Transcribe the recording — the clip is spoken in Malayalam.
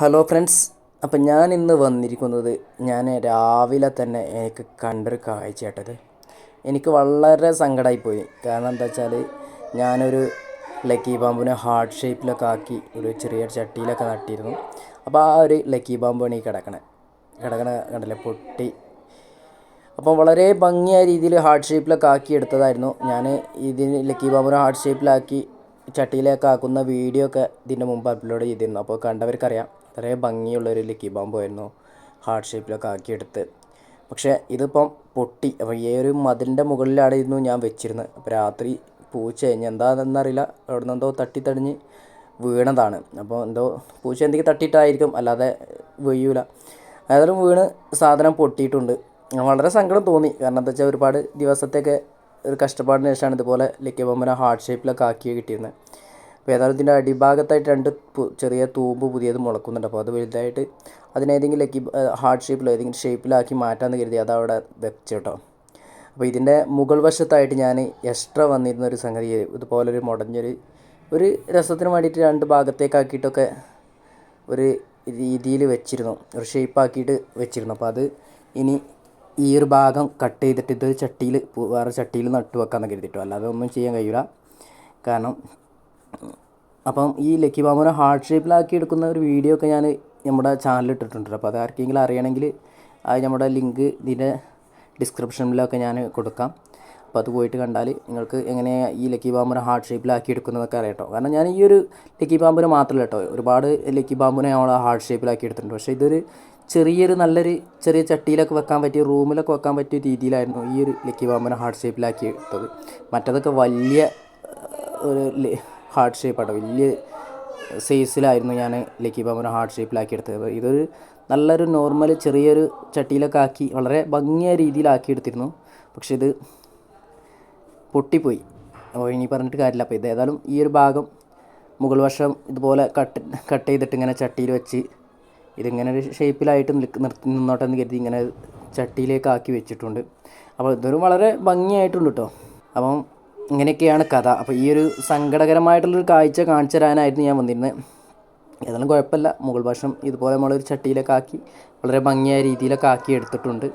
ഹലോ ഫ്രണ്ട്സ് അപ്പം ഞാൻ ഇന്ന് വന്നിരിക്കുന്നത് ഞാൻ രാവിലെ തന്നെ എനിക്ക് കണ്ടൊരു കാഴ്ച കേട്ടത് എനിക്ക് വളരെ സങ്കടമായി പോയി. കാരണം എന്താ വെച്ചാൽ ഞാനൊരു ലക്കി ബാമ്പുവിനെ ഹാർട്ട് ഷേപ്പിലൊക്കെ ആക്കി ഒരു ചെറിയ ചട്ടിയിലൊക്കെ നട്ടിരുന്നു. അപ്പോൾ ആ ഒരു ലക്കി ബാമ്പാണ് ഈ കിടക്കണേ. കിടക്കണ കണ്ടല്ലേ? പൊട്ടി. അപ്പോൾ വളരെ ഭംഗിയായ രീതിയിൽ ഹാർട്ട് ഷേപ്പിലൊക്കെ ആക്കി എടുത്തതായിരുന്നു. ഞാൻ ഇതിന് ലക്കി ബാമ്പുവിനെ ഹാർട്ട് ഷേപ്പിലാക്കി ചട്ടിയിലേക്ക് ആക്കുന്ന വീഡിയോ ഒക്കെ ഇതിന്റെ മുമ്പ് അപ്ലോഡ് ചെയ്തിരുന്നു. അപ്പോൾ കണ്ടവർക്കറിയാം വളരെ ഭംഗിയുള്ളൊരു ലിക്കി ബാമ്പായിരുന്നു ഹാർട്ട് ഷേപ്പിലൊക്കെ ആക്കിയെടുത്ത്. പക്ഷേ ഇതിപ്പം പൊട്ടി. അപ്പോൾ ഈ ഒരു മതിലിന്റെ മുകളിലായിരുന്നു ഞാൻ വെച്ചിരുന്നത്. അപ്പോൾ രാത്രി പൂച്ച കഴിഞ്ഞ് എന്താണെന്നറിയില്ല അവിടെ നിന്ന് എന്തോ തട്ടിത്തടിഞ്ഞ് വീണതാണ്. അപ്പോൾ എന്തോ പൂച്ച എന്തെങ്കിലും തട്ടിയിട്ടായിരിക്കും അല്ലാതെ വീഴൂല. ഏതായാലും വീണ് സാധനം പൊട്ടിയിട്ടുണ്ട്. വളരെ സങ്കടം തോന്നി. കാരണം എന്താ വെച്ചാൽ ഒരുപാട് ദിവസത്തേക്ക് ഒരു കഷ്ടപ്പാടിന് ശേഷമാണ് ഇതുപോലെ ലക്കി ബൊമ്മനെ ഹാർട്ട് ഷേപ്പിലൊക്കെ ആക്കി കിട്ടിയിരുന്നത് അപ്പോൾ ഏതായാലും ഇതിന്റെ അടിഭാഗത്തായിട്ട് രണ്ട് ചെറിയ തൂമ്പ് പുതിയത് മുളക്കുന്നുണ്ട്. അപ്പോൾ അത് വലുതായിട്ട് അതിനേതെങ്കിലും ലക്കി ഹാർട്ട് ഷേപ്പിലോ ഏതെങ്കിലും ഷേപ്പിലാക്കി മാറ്റാമെന്ന് കരുതി അതവിടെ വെച്ചു കേട്ടോ. അപ്പോൾ ഇതിന്റെ മുകൾ വശത്തായിട്ട് ഞാൻ എക്സ്ട്രാ വന്നിരുന്ന ഒരു സംഗതി ഇതുപോലൊരു മുടഞ്ഞൊരു ഒരു രസത്തിന് വേണ്ടിയിട്ട് രണ്ട് ഭാഗത്തേക്കാക്കിയിട്ടൊക്കെ ഒരു രീതിയിൽ വെച്ചിരുന്നു. ഒരു ഷേപ്പാക്കിയിട്ട് വെച്ചിരുന്നു. അപ്പോൾ അത് ഇനി ഈ ഒരു ഭാഗം കട്ട് ചെയ്തിട്ട് ഇതൊരു ചട്ടിയിൽ വേറെ ചട്ടിയിൽ നട്ടു വെക്കാമെന്ന് കരുതിട്ടോ. അല്ലാതെ ഒന്നും ചെയ്യാൻ കഴിയില്ല കാരണം അപ്പം ഈ ലക്കി ബാമ്പുനെ ഹാർട്ട് ഷേപ്പിലാക്കി എടുക്കുന്ന ഒരു വീഡിയോ ഒക്കെ ഞാൻ നമ്മുടെ ചാനലിൽ ഇട്ടിട്ടുണ്ട്. അപ്പോൾ അത് ആർക്കെങ്കിലും അറിയണമെങ്കിൽ അത് നമ്മുടെ ലിങ്ക് ഇതിന്റെ ഡിസ്ക്രിപ്ഷനിലൊക്കെ ഞാൻ കൊടുക്കാം. അപ്പോൾ അത് പോയിട്ട് കണ്ടാൽ നിങ്ങൾക്ക് എങ്ങനെയാണ് ഈ ലക്കി ബാമ്പുനെ ഹാർട്ട് ഷേപ്പിലാക്കി എടുക്കുന്നതൊക്കെ അറിയാട്ടോ കാരണം ഞാൻ ഈ ഒരു ലക്കി ബാമ്പുനെ മാത്രമല്ല കേട്ടോ ഒരുപാട് ലക്കി ബാമ്പുനെ നമ്മൾ ഹാർട്ട് ഷേപ്പിലാക്കി എടുത്തിട്ടുണ്ട് പക്ഷേ ഇതൊരു ചെറിയൊരു നല്ലൊരു ചെറിയ ചട്ടിയിലൊക്കെ വെക്കാൻ പറ്റിയ റൂമിലൊക്കെ വെക്കാൻ പറ്റിയ രീതിയിലായിരുന്നു ഈ ഒരു ലക്കി ബാമ്പുനെ ഹാർട്ട് ഷേപ്പിലാക്കി എടുത്തത് മറ്റതൊക്കെ വലിയ ഒരു ഹാർട്ട് ഷേപ്പാട്ടോ വലിയ സൈസിലായിരുന്നു ഞാൻ ലക്കി ബാമ്പുനെ ഹാർട്ട് ഷേപ്പിലാക്കി എടുത്തത് ഇതൊരു നല്ലൊരു നോർമൽ ചെറിയൊരു ചട്ടിയിലൊക്കെ ആക്കി വളരെ ഭംഗിയായ രീതിയിലാക്കി എടുത്തിരുന്നു പക്ഷേ ഇത് പൊട്ടിപ്പോയി. അപ്പോൾ ഇനി പറഞ്ഞിട്ട് കാര്യമില്ല. അപ്പോൾ ഇതേതായാലും ഈ ഒരു ഭാഗം മുകൾ വശം ഇതുപോലെ കട്ട് കട്ട് ചെയ്തിട്ട് ഇങ്ങനെ ചട്ടിയിൽ വെച്ച് ഇതിങ്ങനെ ഒരു ഷേപ്പിലായിട്ട് നിർത്തി നിന്നോട്ടെ എന്ന് കരുതി ഇങ്ങനെ ചട്ടിയിലേക്ക് ആക്കി വെച്ചിട്ടുണ്ട്. അപ്പോൾ ഇതൊരു വളരെ ഭംഗിയായിട്ടുണ്ട് കേട്ടോ അപ്പം ഇങ്ങനെയൊക്കെയാണ് കഥ. അപ്പോൾ ഈ ഒരു സങ്കടകരമായിട്ടുള്ളൊരു കാഴ്ച കാണിച്ചു തരാനായിരുന്നു ഞാൻ വന്നിരുന്നത് ഏതായാലും കുഴപ്പമില്ല. മുകൾ വശം ഇതുപോലെ നമ്മളൊരു ചട്ടിയിലൊക്കെ ആക്കി വളരെ ഭംഗിയായ രീതിയിലൊക്കെ ആക്കി എടുത്തിട്ടുണ്ട്.